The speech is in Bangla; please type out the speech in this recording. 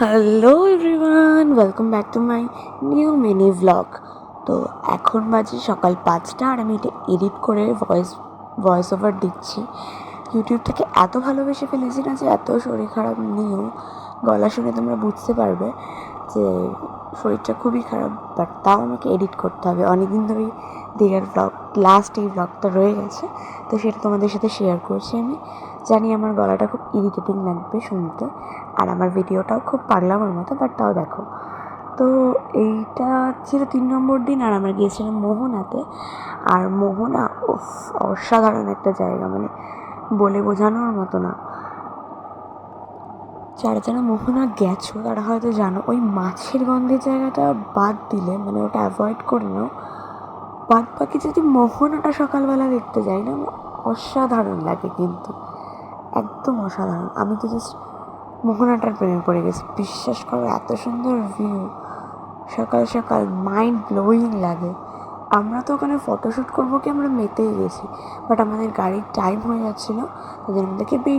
Hello everyone welcome back to my new mini vlog তো এখন বাজে সকাল পাঁচটা আর আমি এটা এডিট করে ভয়েস ভয়েস ওভার দিচ্ছি। ইউটিউব থেকে এত ভালোবেসে ফেলেছি না যে এত শরীর খারাপ নিয়েও। গলা শুনে তোমরা বুঝতে পারবে যে শরীরটা খুবই খারাপ বাট তাও আমাকে এডিট করতে হবে। অনেকদিন ধরেই দীঘার ভ্লগ লাস্ট এই ভ্লগটা রয়ে গেছে, তো সেটা তোমাদের সাথে শেয়ার করছি আমি। জানি আমার গলাটা খুব ইরিটেটিং লাগবে শুনতে, আর আমার ভিডিওটাও খুব পাগলামের মতো বাট তাও দেখো। তো এইটা ছিল তিন নম্বর দিন, আর আমরা গিয়েছিলাম মোহনাতে, আর মোহনা অসাধারণ একটা জায়গা মানে বলে বোঝানোর মতো না। যারা যারা মোহনা গেছো, তারা হয়তো জানো, ওই মাছের গন্ধের জায়গাটা বাদ দিলে মানে ওটা অ্যাভয়েড করে নাও। বাদ বাকি যদি মোহনাটা সকালবেলা দেখতে যাই না, অসাধারণ লাগে কিন্তু। একদম অসাধারণ। আমি তো জাস্ট মোহনাটার প্রেমে পড়ে গেছি। বিশ্বাস করো, এত সুন্দর ভিউ সকাল সকাল মাইন্ড ব্লোয়িং লাগে। আমরা তো ওখানে ফটোশ্যুট করব কি, আমরা মেতেই গেছি। বাট আমাদের গাড়ির টাইম হয়ে যাচ্ছিল তাদের আমাদেরকে বেরিয়ে